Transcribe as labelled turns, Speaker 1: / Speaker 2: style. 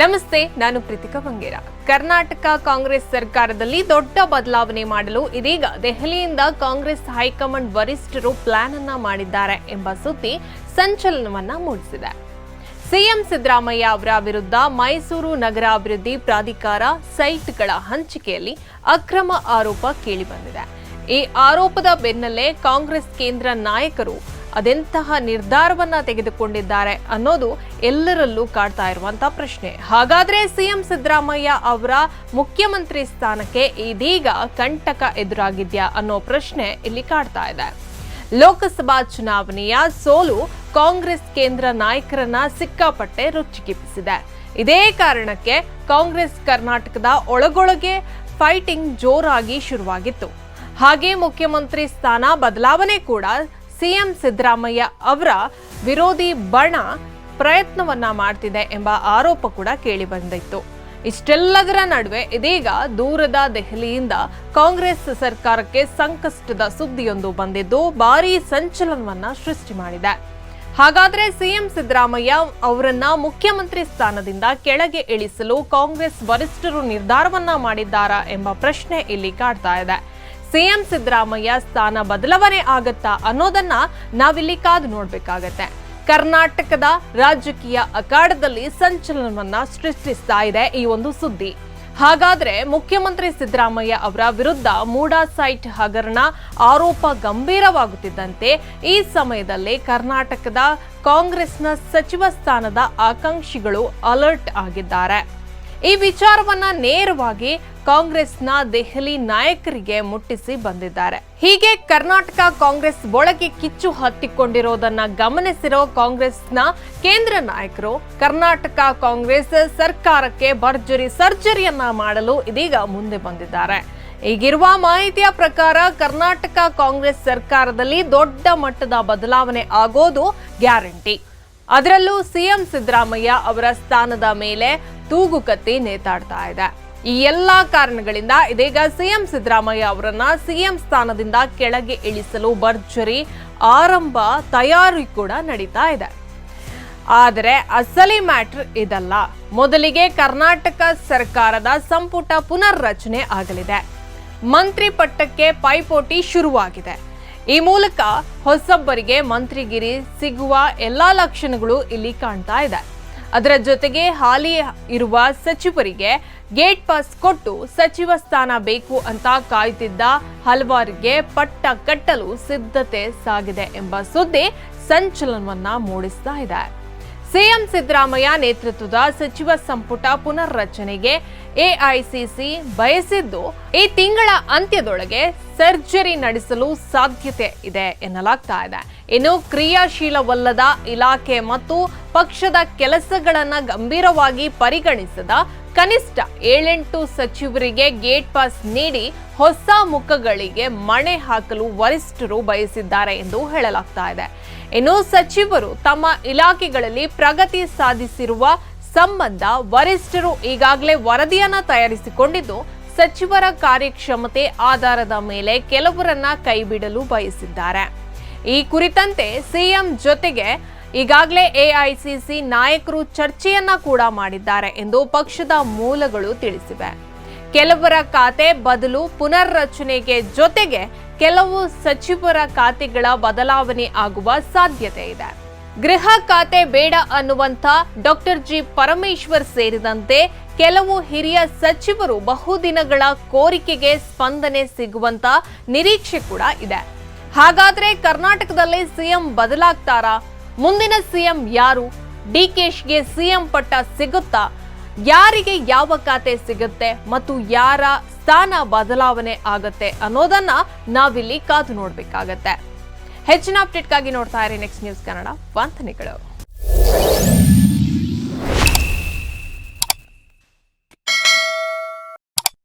Speaker 1: ನಮಸ್ತೆ, ನಾನು ಪ್ರೀತಿಕಾ ಬಂಗೇರ. ಕರ್ನಾಟಕ ಕಾಂಗ್ರೆಸ್ ಸರ್ಕಾರದಲ್ಲಿ ದೊಡ್ಡ ಬದಲಾವಣೆ ಮಾಡಲು ಇದೀಗ ದೆಹಲಿಯಿಂದ ಕಾಂಗ್ರೆಸ್ ಹೈಕಮಾಂಡ್ ವರಿಷ್ಠರು ಪ್ಲಾನ್ ಅನ್ನ ಮಾಡಿದ್ದಾರೆ ಎಂಬ ಸುದ್ದಿ ಸಂಚಲನವನ್ನ ಮೂಡಿಸಿದೆ. ಸಿಎಂ ಸಿದ್ದರಾಮಯ್ಯ ಅವರ ವಿರುದ್ಧ ಮೈಸೂರು ನಗರಾಭಿವೃದ್ಧಿ ಪ್ರಾಧಿಕಾರ ಸೈಟ್ಗಳ ಹಂಚಿಕೆಯಲ್ಲಿ ಅಕ್ರಮ ಆರೋಪ ಕೇಳಿಬಂದಿದೆ. ಈ ಆರೋಪದ ಬೆನ್ನಲ್ಲೇ ಕಾಂಗ್ರೆಸ್ ಕೇಂದ್ರ ನಾಯಕರು ಅದೆಂತಹ ನಿರ್ಧಾರವನ್ನ ತೆಗೆದುಕೊಂಡಿದ್ದಾರೆ ಅನ್ನೋದು ಎಲ್ಲರಲ್ಲೂ ಕಾಡ್ತಾ ಇರುವಂತಹ ಪ್ರಶ್ನೆ. ಹಾಗಾದ್ರೆ ಸಿಎಂ ಸಿದ್ದರಾಮಯ್ಯ ಅವರ ಮುಖ್ಯಮಂತ್ರಿ ಸ್ಥಾನಕ್ಕೆ ಇದೀಗ ಕಂಟಕ ಎದುರಾಗಿದ್ಯಾ ಅನ್ನೋ ಪ್ರಶ್ನೆ ಇಲ್ಲಿ ಕಾಡ್ತಾ ಇದೆ. ಲೋಕಸಭಾ ಚುನಾವಣೆಯ ಸೋಲು ಕಾಂಗ್ರೆಸ್ ಕೇಂದ್ರ ನಾಯಕರನ್ನ ಸಿಕ್ಕಾಪಟ್ಟೆ ರುಚಿಗಿಪ್ಪಿಸಿದೆ ಇದೇ ಕಾರಣಕ್ಕೆ ಕಾಂಗ್ರೆಸ್ ಕರ್ನಾಟಕದ ಒಳಗೊಳಗೆ ಫೈಟಿಂಗ್ ಜೋರಾಗಿ ಶುರುವಾಗಿತ್ತು. ಹಾಗೆ ಮುಖ್ಯಮಂತ್ರಿ ಸ್ಥಾನ ಬದಲಾವಣೆ ಕೂಡ ಸಿಎಂ ಸಿದ್ದರಾಮಯ್ಯ ಅವರ ವಿರೋಧಿ ಬಣ ಪ್ರಯತ್ನವನ್ನ ಮಾಡ್ತಿದೆ ಎಂಬ ಆರೋಪ ಕೂಡ ಕೇಳಿಬಂದಿತ್ತು ಇಷ್ಟೆಲ್ಲದರ ನಡುವೆ ಇದೀಗ ದೂರದ ದೆಹಲಿಯಿಂದ ಕಾಂಗ್ರೆಸ್ ಸರ್ಕಾರಕ್ಕೆ ಸಂಕಷ್ಟದ ಸುದ್ದಿಯೊಂದು ಬಂದಿದ್ದು, ಭಾರೀ ಸಂಚಲನವನ್ನ ಸೃಷ್ಟಿ ಮಾಡಿದೆ. ಹಾಗಾದ್ರೆ ಸಿಎಂ ಸಿದ್ದರಾಮಯ್ಯ ಅವರನ್ನ ಮುಖ್ಯಮಂತ್ರಿ ಸ್ಥಾನದಿಂದ ಕೆಳಗೆ ಇಳಿಸಲು ಕಾಂಗ್ರೆಸ್ ವರಿಷ್ಠರು ನಿರ್ಧಾರವನ್ನ ಮಾಡಿದ್ದಾರಾ ಎಂಬ ಪ್ರಶ್ನೆ ಇಲ್ಲಿ ಕಾಡ್ತಾ ಇದೆ. ಸಿಎಂ ಸಿದ್ದರಾಮಯ್ಯ ಸ್ಥಾನ ಬದಲಾವಣೆ ಆಗತ್ತಾ ಅನ್ನೋದನ್ನ ನಾವಿಲ್ಲಿ ಕಾದು ನೋಡ್ಬೇಕಾಗತ್ತೆ. ಕರ್ನಾಟಕದ ರಾಜಕೀಯ ಅಖಾಡದಲ್ಲಿ ಸಂಚಲನವನ್ನ ಸೃಷ್ಟಿಸ್ತಾ ಇದೆ ಈ ಒಂದು ಸುದ್ದಿ. ಹಾಗಾದ್ರೆ ಮುಖ್ಯಮಂತ್ರಿ ಸಿದ್ದರಾಮಯ್ಯ ಅವರ ವಿರುದ್ಧ ಮೂಡಾ ಸೈಟ್ ಹಗರಣ ಆರೋಪ ಗಂಭೀರವಾಗುತ್ತಿದ್ದಂತೆ ಈ ಸಮಯದಲ್ಲಿ ಕರ್ನಾಟಕದ ಕಾಂಗ್ರೆಸ್ನ ಸಚಿವ ಸ್ಥಾನದ ಆಕಾಂಕ್ಷಿಗಳು ಅಲರ್ಟ್ ಆಗಿದ್ದಾರೆ. ಈ ವಿಚಾರವನ್ನ ನೇರವಾಗಿ ಕಾಂಗ್ರೆಸ್ನ ದೆಹಲಿ ನಾಯಕರಿಗೆ ಮುಟ್ಟಿಸಿ ಬಂದಿದ್ದಾರೆ. ಹೀಗೆ ಕರ್ನಾಟಕ ಕಾಂಗ್ರೆಸ್ ಒಳಗೆ ಕಿಚ್ಚು ಹತ್ತಿಕೊಂಡಿರೋದನ್ನ ಗಮನಿಸಿರೋ ಕಾಂಗ್ರೆಸ್ನ ಕೇಂದ್ರ ನಾಯಕರು, ಕರ್ನಾಟಕ ಕಾಂಗ್ರೆಸ್ ಸರ್ಕಾರಕ್ಕೆ ಭರ್ಜರಿ ಸರ್ಜರಿಯನ್ನ ಮಾಡಲು ಇದೀಗ ಮುಂದೆ ಬಂದಿದ್ದಾರೆ. ಈಗಿರುವ ಮಾಹಿತಿಯ ಪ್ರಕಾರ ಕರ್ನಾಟಕ ಕಾಂಗ್ರೆಸ್ ಸರ್ಕಾರದಲ್ಲಿ ದೊಡ್ಡ ಮಟ್ಟದ ಬದಲಾವಣೆ ಆಗೋದು ಗ್ಯಾರಂಟಿ. ಅದರಲ್ಲೂ ಸಿಎಂ ಸಿದ್ದರಾಮಯ್ಯ ಅವರ ಸ್ಥಾನದ ಮೇಲೆ ತೂಗುಕತ್ತಿ ನೇತಾಡ್ತಾ ಇದೆ. ಈ ಎಲ್ಲಾ ಕಾರಣಗಳಿಂದ ಇದೀಗ ಸಿಎಂ ಸಿದ್ದರಾಮಯ್ಯ ಅವರನ್ನ ಸಿಎಂ ಸ್ಥಾನದಿಂದ ಕೆಳಗೆ ಇಳಿಸಲು ಭರ್ಜರಿ ಆರಂಭ ತಯಾರಿ ಕೂಡ ನಡೀತಾ ಇದೆ. ಆದರೆ ಅಸಲಿ ಮ್ಯಾಟ್ರ್ ಇದಲ್ಲ. ಮೊದಲಿಗೆ ಕರ್ನಾಟಕ ಸರ್ಕಾರದ ಸಂಪುಟ ಪುನರ್ರಚನೆ ಆಗಲಿದೆ. ಮಂತ್ರಿ ಪಟ್ಟಕ್ಕೆ ಪೈಪೋಟಿ ಶುರುವಾಗಿದೆ. ಈ ಮೂಲಕ ಹೊಸಬ್ಬರಿಗೆ ಮಂತ್ರಿಗಿರಿ ಸಿಗುವ ಎಲ್ಲಾ ಲಕ್ಷಣಗಳು ಇಲ್ಲಿ ಕಾಣ್ತಾ ಇದೆ. ಅದರ ಜೊತೆಗೆ ಹಾಲಿ ಇರುವ ಸಚಿವರಿಗೆ ಗೇಟ್ ಪಾಸ್ ಕೊಟ್ಟು ಸಚಿವ ಸ್ಥಾನ ಬೇಕು ಅಂತ ಕಾಯ್ತಿದ್ದ ಹಲವಾರಿಗೆ ಪಟ್ಟ ಕಟ್ಟಲು ಸಿದ್ಧತೆ ಸಾಗಿದೆ ಎಂಬ ಸುದ್ದಿ ಸಂಚಲನವನ್ನ ಮೂಡಿಸ್ತಾ ಇದೆ. ಸಿಎಂ ಸಿದ್ದರಾಮಯ್ಯ ನೇತೃತ್ವದ ಸಚಿವ ಸಂಪುಟ ಪುನರ್ರಚನೆಗೆ ಎಐಸಿಸಿ ಬಯಸಿದ್ದು, ಈ ತಿಂಗಳ ಅಂತ್ಯದೊಳಗೆ ಸರ್ಜರಿ ನಡೆಸಲು ಸಾಧ್ಯತೆ ಇದೆ ಎನ್ನಲಾಗ್ತಾ ಇದೆ. ಇನ್ನು ಕ್ರಿಯಾಶೀಲವಲ್ಲದ ಇಲಾಖೆ ಮತ್ತು ಪಕ್ಷದ ಕೆಲಸಗಳನ್ನು ಗಂಭೀರವಾಗಿ ಪರಿಗಣಿಸದ ಕನಿಷ್ಠ ಏಳೆಂಟು ಸಚಿವರಿಗೆ ಗೇಟ್ ಪಾಸ್ ನೀಡಿ ಹೊಸ ಮುಖಗಳಿಗೆ ಮಣೆ ಹಾಕಲು ವರಿಷ್ಠರು ಬಯಸಿದ್ದಾರೆ ಎಂದು ಹೇಳಲಾಗ್ತಾ ಇದೆ. ಇನ್ನು ಸಚಿವರು ತಮ್ಮ ಇಲಾಖೆಗಳಲ್ಲಿ ಪ್ರಗತಿ ಸಾಧಿಸಿರುವ ಸಂಬಂಧ ವರಿಷ್ಠರು ಈಗಾಗಲೇ ವರದಿಯನ್ನ ತಯಾರಿಸಿಕೊಂಡಿದ್ದು, ಸಚಿವರ ಕಾರ್ಯಕ್ಷಮತೆ ಆಧಾರದ ಮೇಲೆ ಕೆಲವರನ್ನ ಕೈಬಿಡಲು ಬಯಸಿದ್ದಾರೆ. ಈ ಕುರಿತಂತೆ ಸಿಎಂ ಜೊತೆಗೆ ಈಗಾಗಲೇ ಎಐಸಿಸಿ ನಾಯಕರು ಚರ್ಚೆಯನ್ನ ಕೂಡ ಮಾಡಿದ್ದಾರೆ ಎಂದು ಪಕ್ಷದ ಮೂಲಗಳು ತಿಳಿಸಿವೆ. ಕೆಲವರ ಖಾತೆ ಬದಲು ಪುನರ್ರಚನೆಗೆ ಜೊತೆಗೆ ಕೆಲವು ಸಚಿವರ ಖಾತೆಗಳ ಬದಲಾವಣೆ ಆಗುವ ಸಾಧ್ಯತೆ ಇದೆ. ಗೃಹ ಖಾತೆ ಬೇಡ ಅನ್ನುವಂತ ಡಾಕ್ಟರ್ ಜಿ ಪರಮೇಶ್ವರ್ ಸೇರಿದಂತೆ ಕೆಲವು ಹಿರಿಯ ಸಚಿವರು ಬಹುದಿನಗಳ ಕೋರಿಕೆಗೆ ಸ್ಪಂದನೆ ಸಿಗುವಂತ ನಿರೀಕ್ಷೆ ಕೂಡ ಇದೆ. ಹಾಗಾದ್ರೆ ಕರ್ನಾಟಕದಲ್ಲಿ ಸಿಎಂ ಬದಲಾಗ್ತಾರಾ? ಮುಂದಿನ ಸಿಎಂ ಯಾರು? ಡಿಕೆಶ್ಗೆ ಸಿಎಂ ಪಟ್ಟ ಸಿಗುತ್ತಾ? ಯಾರಿಗೆ ಯಾವ ಖಾತೆ ಸಿಗುತ್ತೆ ಮತ್ತು ಯಾರ ಸ್ಥಾನ ಬದಲಾವಣೆ ಆಗತ್ತೆ ಅನ್ನೋದನ್ನ ನಾವಿಲ್ಲಿ ಕಾದು ನೋಡ್ಬೇಕಾಗತ್ತೆ. ಹೆಚ್ಚಿನ ಅಪ್ಡೇಟ್ಗಾಗಿ ನೋಡ್ತಾ ಇರಿ ನೆಕ್ಸ್ಟ್ ನ್ಯೂಸ್ ಕನ್ನಡ ವಂದನೆಗಳು